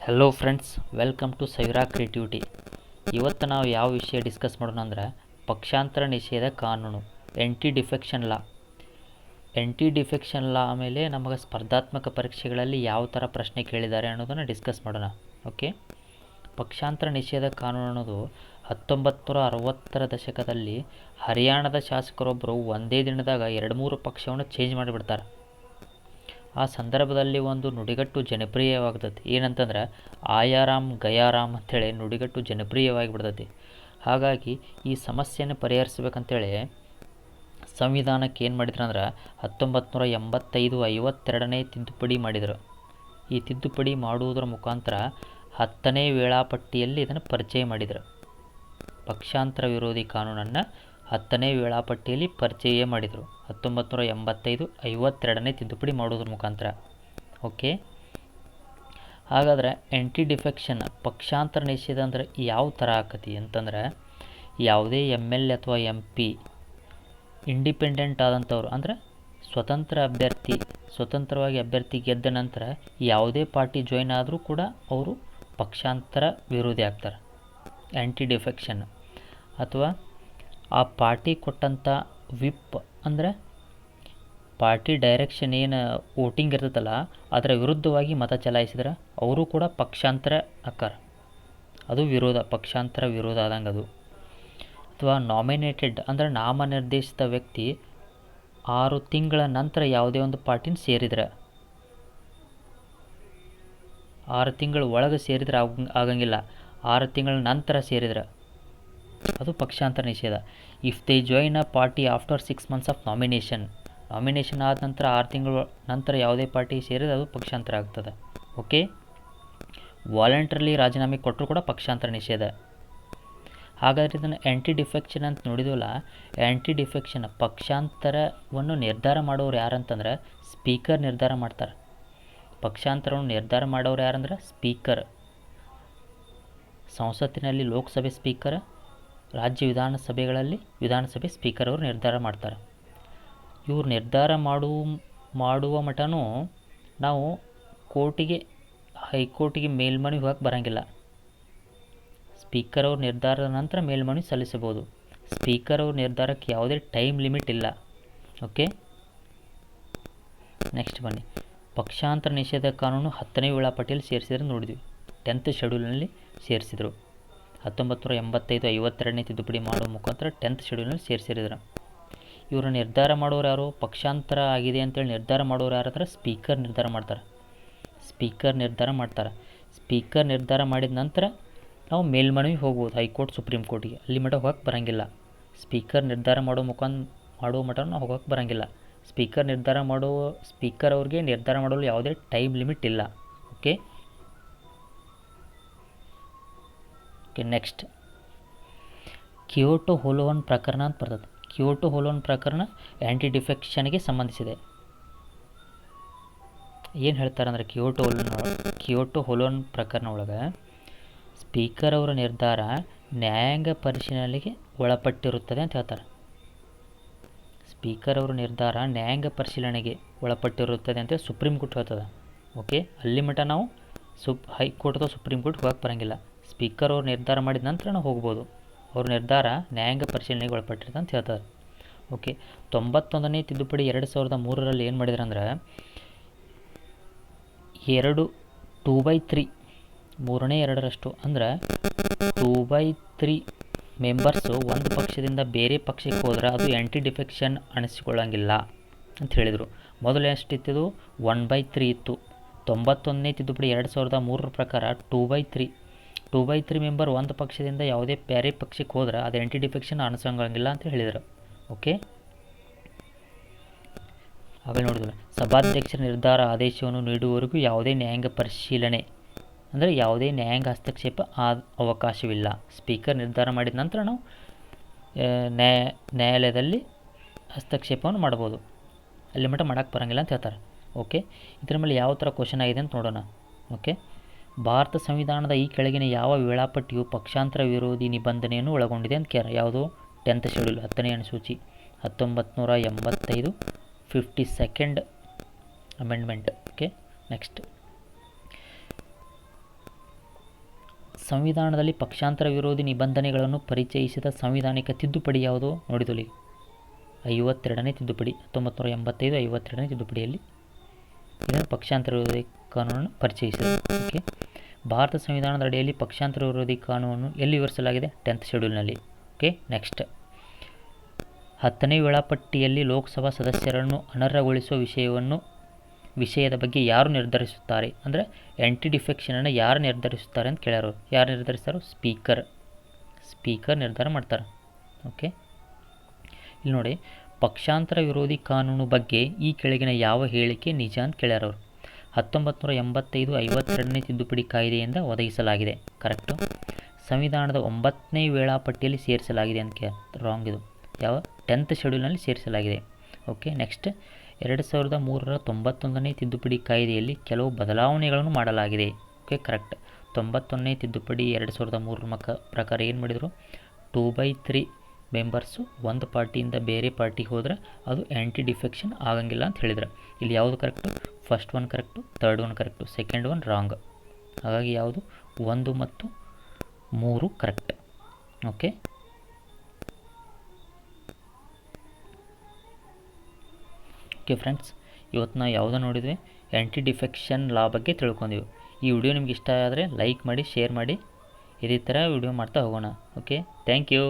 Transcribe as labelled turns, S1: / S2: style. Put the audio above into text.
S1: Hello friends welcome to Saira creativity ಇವತ್ತು ನಾವು ಯಾವ ವಿಷಯ ಡಿಸ್ಕಸ್ ಮಾಡೋಣ ಅಂದ್ರೆ ಪಕ್ಷಾಂತರ ನಿಷೇಧ ಕಾನೂನು ಎಂಟಿ ಡಿಫೆಕ್ಷನ್ ಲಾ ಎಂಟಿ ಡಿಫೆಕ್ಷನ್ ಲಾ ಆಮೇಲೆ ನಮಗೆ ಸ್ಪರ್ಧಾತ್ಮಕ ಪರೀಕ್ಷೆಗಳಲ್ಲಿ ಯಾವ ಥರ ಪ್ರಶ್ನೆ ಕೇಳಿದ್ದಾರೆ ಅನ್ನೋದನ್ನು ಡಿಸ್ಕಸ್ ಮಾಡೋಣ ಓಕೆ ಪಕ್ಷಾಂತರ ನಿಷೇಧ ಕಾನೂನು ಅನ್ನೋದು ಹತ್ತೊಂಬತ್ತು ಅರವತ್ತರ ದಶಕದಲ್ಲಿ ಹರಿಯಾಣದ ಶಾಸಕರೊಬ್ಬರು ಒಂದೇ ದಿನದಾಗ ಎರಡು ಮೂರು ಪಕ್ಷವನ್ನು ಚೇಂಜ್ ಮಾಡಿಬಿಡ್ತಾರೆ. ಆ ಸಂದರ್ಭದಲ್ಲಿ ಒಂದು ನುಡಿಗಟ್ಟು ಜನಪ್ರಿಯವಾಗ್ತೈತಿ ಏನಂತಂದ್ರೆ, ಆಯಾರಾಮ್ ಗಯಾರಾಮ್ ಅಂಥೇಳಿ ನುಡಿಗಟ್ಟು ಜನಪ್ರಿಯವಾಗಿ ಬಿಡ್ತೈತಿ ಹಾಗಾಗಿ ಈ ಸಮಸ್ಯೆಯನ್ನು ಪರಿಹರಿಸ್ಬೇಕಂತೇಳಿ ಸಂವಿಧಾನಕ್ಕೆ ಏನು ಮಾಡಿದ್ರು ಅಂದ್ರೆ ಹತ್ತೊಂಬತ್ತು ನೂರ ಎಂಬತ್ತೈದು ಐವತ್ತೆರಡನೇ ತಿದ್ದುಪಡಿ ಮಾಡಿದರು. ಈ ತಿದ್ದುಪಡಿ ಮಾಡುವುದರ ಮುಖಾಂತರ ಹತ್ತನೇ ವೇಳಾಪಟ್ಟಿಯಲ್ಲಿ ಇದನ್ನು ಪರಿಚಯ ಮಾಡಿದರು. ಪಕ್ಷಾಂತರ ವಿರೋಧಿ ಕಾನೂನನ್ನು ಹತ್ತನೇ ವೇಳಾಪಟ್ಟಿಯಲ್ಲಿ ಪರಿಚಯ ಮಾಡಿದರು. ಹತ್ತೊಂಬತ್ತು ನೂರ ಎಂಬತ್ತೈದು ಐವತ್ತೆರಡನೇ ತಿದ್ದುಪಡಿ ಮಾಡೋದ್ರ ಮುಖಾಂತರ. ಓಕೆ? ಹಾಗಾದ್ರೆ ಆ್ಯಂಟಿ ಡಿಫೆಕ್ಷನ್ ಪಕ್ಷಾಂತರ ನಿಷೇಧ ಅಂದ್ರೆ ಯಾವ ಥರ ಆಕತಿ ಅಂತಂದ್ರೆ ಯಾವುದೇ ಎಂ ಎಲ್ ಎ ಅಥವಾ ಎಂ ಪಿ ಇಂಡಿಪೆಂಡೆಂಟ್ ಆದಂಥವ್ರು ಅಂದರೆ ಸ್ವತಂತ್ರ ಅಭ್ಯರ್ಥಿ, ಸ್ವತಂತ್ರವಾಗಿ ಅಭ್ಯರ್ಥಿ ಗೆದ್ದ ನಂತರ ಯಾವುದೇ ಪಾರ್ಟಿ ಜಾಯ್ನ್ ಆದರೂ ಕೂಡ ಅವರು ಪಕ್ಷಾಂತರ ವಿರೋಧಿ ಆಗ್ತಾರೆ. ಆ್ಯಂಟಿ ಡಿಫೆಕ್ಷನ್ ಅಥವಾ ಆ ಪಾರ್ಟಿ ಕೊಟ್ಟಂಥ ವಿಪ್ ಅಂದರೆ ಪಾರ್ಟಿ ಡೈರೆಕ್ಷನ್ ಏನು ವೋಟಿಂಗ್ ಇರ್ತದಲ್ಲ ಅದರ ವಿರುದ್ಧವಾಗಿ ಮತ ಚಲಾಯಿಸಿದ್ರೆ ಅವರು ಕೂಡ ಪಕ್ಷಾಂತರ ಅಕ್ಕಾರ ಅದು ವಿರೋಧ, ಪಕ್ಷಾಂತರ ವಿರೋಧ ಆದಂಗೆ ಅದು. ಅಥವಾ ನಾಮಿನೇಟೆಡ್ ಅಂದರೆ ನಾಮನಿರ್ದೇಶಿತ ವ್ಯಕ್ತಿ ಆರು ತಿಂಗಳ ನಂತರ ಯಾವುದೇ ಒಂದು ಪಾರ್ಟಿನ ಸೇರಿದ್ರೆ. ಆರು ತಿಂಗಳ ಒಳಗೆ ಸೇರಿದ್ರೆ ಆಗ, ಆಗಂಗಿಲ್ಲ. ಆರು ತಿಂಗಳ ನಂತರ ಸೇರಿದ್ರೆ. ಅದು ಪಕ್ಷಾಂತರ ನಿಷೇಧ. If they join a party after six months of nomination nomination ಆದ ನಂತರ ಆರು ತಿಂಗಳ ನಂತರ ಯಾವುದೇ ಪಾರ್ಟಿ ಸೇರಿದ್ರೆ ಅದು ಪಕ್ಷಾಂತರ ಆಗ್ತದೆ. ಓಕೆ ವಾಲಂಟ್ರಲ್ಲಿ ರಾಜೀನಾಮೆ ಕೊಟ್ಟರು ಕೂಡ ಪಕ್ಷಾಂತರ ನಿಷೇಧ. ಹಾಗಾದರೆ ಇದನ್ನು ಆ್ಯಂಟಿ ಡಿಫೆಕ್ಷನ್ ಅಂತ ನೋಡಿದ್ವಲ್ಲ ಆ್ಯಂಟಿ ಡಿಫೆಕ್ಷನ್ ಪಕ್ಷಾಂತರವನ್ನು ನಿರ್ಧಾರ ಮಾಡೋರು ಯಾರಂತಂದ್ರೆ ಸ್ಪೀಕರ್ ನಿರ್ಧಾರ ಮಾಡ್ತಾರೆ. ಪಕ್ಷಾಂತರವನ್ನು ನಿರ್ಧಾರ ಮಾಡೋರು ಯಾರಂದ್ರೆ ಸ್ಪೀಕರ್ ಸಂಸತ್ತಿನಲ್ಲಿ ಲೋಕಸಭೆ ಸ್ಪೀಕರ್ ರಾಜ್ಯ ವಿಧಾನಸಭೆಗಳಲ್ಲಿ ವಿಧಾನಸಭೆ ಸ್ಪೀಕರ್ ಅವರು ನಿರ್ಧಾರ ಮಾಡ್ತಾರೆ. ಇವ್ರು ನಿರ್ಧಾರ ಮಾಡುವ ಮಾಡುವ ಮಟನೂ ನಾವು ಕೋರ್ಟಿಗೆ, ಹೈಕೋರ್ಟಿಗೆ ಮೇಲ್ಮನವಿ ಹೋಗಕ್ಕೆ ಬರೋಂಗಿಲ್ಲ. ಸ್ಪೀಕರ್ ಅವ್ರ ನಿರ್ಧಾರದ ನಂತರ ಮೇಲ್ಮನವಿ ಸಲ್ಲಿಸಬಹುದು. ಸ್ಪೀಕರ್ ಅವ್ರ ನಿರ್ಧಾರಕ್ಕೆ ಯಾವುದೇ ಟೈಮ್ ಲಿಮಿಟ್ ಇಲ್ಲ. ಓಕೆ? ನೆಕ್ಸ್ಟ್ ಬನ್ನಿ. ಪಕ್ಷಾಂತರ ನಿಷೇಧ ಕಾನೂನು ಹತ್ತನೇ ವೇಳಾಪಟ್ಟಿಯಲ್ಲಿ ಸೇರಿಸಿದ್ರೆ ನೋಡಿದ್ವಿ. ಟೆಂತ್ ಶೆಡ್ಯೂಲ್ನಲ್ಲಿ ಸೇರಿಸಿದರು. ಹತ್ತೊಂಬತ್ತು ನೂರ ಎಂಬತ್ತೈದು ಐವತ್ತೆರಡನೇ ತಿದ್ದುಪಡಿ ಮಾಡುವ ಮುಖಾಂತರ ಟೆಂತ್ ಶೆಡ್ಯೂಲ್ನಲ್ಲಿ ಸೇರಿಸಿದ್ರು ಇವರು ನಿರ್ಧಾರ ಮಾಡೋರು ಯಾರು? ಪಕ್ಷಾಂತರ ಆಗಿದೆ ಅಂತೇಳಿ ನಿರ್ಧಾರ ಮಾಡೋರು ಯಾರಂದ್ರೆ ಸ್ಪೀಕರ್ ನಿರ್ಧಾರ ಮಾಡ್ತಾರೆ. ಸ್ಪೀಕರ್ ನಿರ್ಧಾರ ಮಾಡ್ತಾರೆ. ಸ್ಪೀಕರ್ ನಿರ್ಧಾರ ಮಾಡಿದ ನಂತರ ನಾವು ಮೇಲ್ಮನವಿ ಹೋಗ್ಬೋದು ಹೈಕೋರ್ಟ್, ಸುಪ್ರೀಂ ಕೋರ್ಟಿಗೆ. ಅಲ್ಲಿ ಮಟ್ಟ ಹೋಗಕ್ಕೆ ಬರೋಂಗಿಲ್ಲ. ಸ್ಪೀಕರ್ ನಿರ್ಧಾರ ಮಾಡೋ ಮುಖಾಂತ ಮಾಡೋ ಮಟ್ಟ ನಾವು ಹೋಗಕ್ಕೆ ಬರೋಂಗಿಲ್ಲ. ಸ್ಪೀಕರ್ ನಿರ್ಧಾರ ಮಾಡೋ, ಸ್ಪೀಕರ್ ಅವ್ರಿಗೆ ನಿರ್ಧಾರ ಮಾಡಲು ಯಾವುದೇ ಟೈಮ್ ಲಿಮಿಟ್ ಇಲ್ಲ. Okay? Okay next Kihoto Hollohan ಪ್ರಕರಣ ಅಂತ ಬರ್ತದೆ. ಕಿಯೋಟೋ ಹೋಲೋವನ್ ಪ್ರಕರಣ ಆ್ಯಂಟಿ ಡಿಫೆಕ್ಷನ್ಗೆ ಸಂಬಂಧಿಸಿದೆ. ಏನು ಹೇಳ್ತಾರೆ ಅಂದರೆ ಕಿಯೋಟೋ ಹೋಲೋನ್ ಕಿಯೋಟೋ ಹೋಲೋನ್ ಪ್ರಕರಣ ಒಳಗೆ ಸ್ಪೀಕರ್ ಅವರ ನಿರ್ಧಾರ ನ್ಯಾಯಾಂಗ ಪರಿಶೀಲನೆಗೆ ಒಳಪಟ್ಟಿರುತ್ತದೆ ಅಂತ ಹೇಳ್ತಾರೆ. ಸ್ಪೀಕರ್ ಅವರ ನಿರ್ಧಾರ ನ್ಯಾಯಾಂಗ ಪರಿಶೀಲನೆಗೆ ಒಳಪಟ್ಟಿರುತ್ತದೆ ಅಂತ ಸುಪ್ರೀಂ ಕೋರ್ಟ್ ಹೇಳ್ತದೆ. ಓಕೆ, ಅಲ್ಲಿ ಮಟ್ಟ ನಾವು ಸುಪ್ ಹೈಕೋರ್ಟ್ ಅಥವಾ ಸುಪ್ರೀಂ ಕೋರ್ಟ್ ಹೋಗಕ್ಕೆ ಬರೋಂಗಿಲ್ಲ. ಸ್ಪೀಕರ್ ಅವ್ರು ನಿರ್ಧಾರ ಮಾಡಿದ ನಂತರ ನಾವು ಹೋಗ್ಬೋದು. ಅವ್ರ ನಿರ್ಧಾರ ನ್ಯಾಯಾಂಗ ಪರಿಶೀಲನೆಗೆ ಒಳಪಟ್ಟಿರುತ್ತೆ ಅಂತ ಹೇಳ್ತಾರೆ. ಓಕೆ, ತೊಂಬತ್ತೊಂದನೇ ತಿದ್ದುಪಡಿ ಎರಡು ಸಾವಿರದ ಮೂರರಲ್ಲಿ ಏನು ಮಾಡಿದ್ರು ಅಂದ್ರೆ, ಎರಡು, ಟೂ ಬೈ ತ್ರೀ, ಮೂರನೇ ಎರಡರಷ್ಟು, ಅಂದ್ರೆ ಟೂ ಬೈ ತ್ರೀ ಮೆಂಬರ್ಸು ಒಂದು ಪಕ್ಷದಿಂದ ಬೇರೆ ಪಕ್ಷಕ್ಕೆ ಹೋದ್ರೆ ಅದು ಆ್ಯಂಟಿ ಡಿಫೆಕ್ಷನ್ ಅನಿಸಿಕೊಳ್ಳಂಗಿಲ್ಲ ಅಂತ ಹೇಳಿದರು. ಮೊದಲು ಎಷ್ಟಿತ್ತು ಒನ್ ಬೈ ತ್ರೀ ಇತ್ತು. ತೊಂಬತ್ತೊಂದನೇ ತಿದ್ದುಪಡಿ ಎರಡು ಸಾವಿರದ ಮೂರರ ಪ್ರಕಾರ two by three two by three member ಒಂದು ಪಕ್ಷದಿಂದ ಯಾವುದೇ ಬೇರೆ ಪಕ್ಷಕ್ಕೆ ಹೋದ್ರೆ ಅದು ಆ್ಯಂಟಿ ಡಿಫೆಕ್ಷನ್ ಅನಿಸಂಗಿಲ್ಲ ಅಂತ ಹೇಳಿದರು. ಓಕೆ ಆಮೇಲೆ ನೋಡಿದ್ರು, ಸಭಾಧ್ಯಕ್ಷರ ನಿರ್ಧಾರ ಆದೇಶವನ್ನು ನೀಡುವವರೆಗೂ ಯಾವುದೇ ನ್ಯಾಯಾಂಗ ಪರಿಶೀಲನೆ, ಅಂದರೆ ಯಾವುದೇ ನ್ಯಾಯಾಂಗ ಹಸ್ತಕ್ಷೇಪ ಆ ಅವಕಾಶವಿಲ್ಲ. ಸ್ಪೀಕರ್ ನಿರ್ಧಾರ ಮಾಡಿದ ನಂತರ ನಾವು ನ್ಯಾಯ ನ್ಯಾಯಾಲಯದಲ್ಲಿ ಹಸ್ತಕ್ಷೇಪವನ್ನು ಮಾಡ್ಬೋದು ಅಲ್ಲಿ ಮಟ್ಟ ಮಾಡೋಕ್ಕೆ ಬರೋಂಗಿಲ್ಲ ಅಂತ ಹೇಳ್ತಾರೆ. ಓಕೆ ಇದ್ರ ಮೇಲೆ ಯಾವ ಥರ ಕ್ವಶನ್ ಆಗಿದೆ ಅಂತ ನೋಡೋಣ. ಓಕೆ ಭಾರತ ಸಂವಿಧಾನದ ಈ ಕೆಳಗಿನ ಯಾವ ವೇಳಾಪಟ್ಟಿಯು ಪಕ್ಷಾಂತರ ವಿರೋಧಿ ನಿಬಂಧನೆಯನ್ನು ಒಳಗೊಂಡಿದೆ ಅಂತ ಕೇಳ ಯಾವುದು? ಟೆಂತ್ ಶೆಡ್ಯೂಲ್, ಹತ್ತನೇ ಅನುಸೂಚಿ ಹತ್ತೊಂಬತ್ತು ನೂರ ಎಂಬತ್ತೈದು, fifty second amendment. Okay, next. ಸಂವಿಧಾನದಲ್ಲಿ ಪಕ್ಷಾಂತರ ವಿರೋಧಿ ನಿಬಂಧನೆಗಳನ್ನು ಪರಿಚಯಿಸಿದ ಸಂವಿಧಾನಿಕ ತಿದ್ದುಪಡಿ ಯಾವುದು? ನೋಡಿದಲ್ಲಿ ಐವತ್ತೆರಡನೇ ತಿದ್ದುಪಡಿ ಹತ್ತೊಂಬತ್ತು ನೂರ ಎಂಬತ್ತೈದು, ಐವತ್ತೆರಡನೇ ತಿದ್ದುಪಡಿಯಲ್ಲಿ ಇದನ್ನು ಪಕ್ಷಾಂತರ ವಿರೋಧಿ ಕಾನೂನನ್ನು ಪರಿಚಯಿಸಿದೆ. ಓಕೆ ಭಾರತ ಸಂವಿಧಾನದ ಅಡಿಯಲ್ಲಿ ಪಕ್ಷಾಂತರ ವಿರೋಧಿ ಕಾನೂನನ್ನು ಎಲ್ಲಿ ವಿವರಿಸಲಾಗಿದೆ? ಟೆಂತ್ ಶೆಡ್ಯೂಲ್ನಲ್ಲಿ ಓಕೆ ನೆಕ್ಸ್ಟ್ ಹತ್ತನೇ ವೇಳಾಪಟ್ಟಿಯಲ್ಲಿ ಲೋಕಸಭಾ ಸದಸ್ಯರನ್ನು ಅನರ್ಹಗೊಳಿಸುವ ವಿಷಯವನ್ನು, ವಿಷಯದ ಬಗ್ಗೆ ಯಾರು ನಿರ್ಧರಿಸುತ್ತಾರೆ? ಅಂದರೆ ಎಂಟಿ ಡಿಫೆಕ್ಷನನ್ನು ಯಾರು ನಿರ್ಧರಿಸುತ್ತಾರೆ ಅಂತ ಕೇಳ್ಯಾರು ಯಾರು ನಿರ್ಧರಿಸ್ತಾರೋ? ಸ್ಪೀಕರ್ ಸ್ಪೀಕರ್ ನಿರ್ಧಾರ ಮಾಡ್ತಾರೆ. ಓಕೆ ಇಲ್ಲಿ ನೋಡಿ, ಪಕ್ಷಾಂತರ ವಿರೋಧಿ ಕಾನೂನು ಬಗ್ಗೆ ಈ ಕೆಳಗಿನ ಯಾವ ಹೇಳಿಕೆ ನಿಜ ಅಂತ ಕೇಳ್ಯಾರ ಅವರು ಹತ್ತೊಂಬತ್ತು ನೂರ ಎಂಬತ್ತೈದು ಐವತ್ತೆರಡನೇ ತಿದ್ದುಪಡಿ ಕಾಯ್ದೆಯಿಂದ ಒದಗಿಸಲಾಗಿದೆ. ಕರೆಕ್ಟು? ಸಂವಿಧಾನದ ಒಂಬತ್ತನೇ ವೇಳಾಪಟ್ಟಿಯಲ್ಲಿ ಸೇರಿಸಲಾಗಿದೆ ಅಂತ ಕೇ ರಾಂಗ್ ಇದು. ಯಾವ? ಟೆಂತ್ ಶೆಡ್ಯೂಲ್ನಲ್ಲಿ ಸೇರಿಸಲಾಗಿದೆ. ಓಕೆ ನೆಕ್ಸ್ಟ್ ಎರಡು ಸಾವಿರದ ಮೂರರ ತೊಂಬತ್ತೊಂದನೇ ತಿದ್ದುಪಡಿ ಕಾಯ್ದೆಯಲ್ಲಿ ಕೆಲವು ಬದಲಾವಣೆಗಳನ್ನು ಮಾಡಲಾಗಿದೆ. ಓಕೆ ಕರೆಕ್ಟ್ ತೊಂಬತ್ತೊಂದನೇ ತಿದ್ದುಪಡಿ ಎರಡು ಸಾವಿರದ ಮೂರರ ಮಕ, ಪ್ರಕಾರ ಏನು ಮಾಡಿದರು? ಟೂ ಬೈ ತ್ರೀ ಮೆಂಬರ್ಸು ಒಂದು ಪಾರ್ಟಿಯಿಂದ ಬೇರೆ ಪಾರ್ಟಿಗೆ ಹೋದರೆ ಅದು ಆ್ಯಂಟಿ ಡಿಫೆಕ್ಷನ್ ಆಗಂಗಿಲ್ಲ ಅಂತ ಹೇಳಿದ್ರು. ಇಲ್ಲಿ ಯಾವುದು correct first one correct third one correct second one wrong ಹಾಗಾಗಿ ಯಾವುದು? ಒಂದು ಮತ್ತು ಮೂರು ಕರೆಕ್ಟ್ ಓಕೆ ಓಕೆ ಫ್ರೆಂಡ್ಸ್ ಇವತ್ತು ನಾವು ಯಾವುದೋ ನೋಡಿದ್ವಿ? ಆ್ಯಂಟಿ ಡಿಫೆಕ್ಷನ್ ಲಾ ಬಗ್ಗೆ ತಿಳ್ಕೊಂಡಿವಿ. ಈ ವಿಡಿಯೋ ನಿಮ್ಗೆ ಇಷ್ಟ ಆದರೆ ಲೈಕ್ ಮಾಡಿ ಶೇರ್ ಮಾಡಿ. ಇದೇ ಥರ ವಿಡಿಯೋ ಮಾಡ್ತಾ ಹೋಗೋಣ. Okay thank you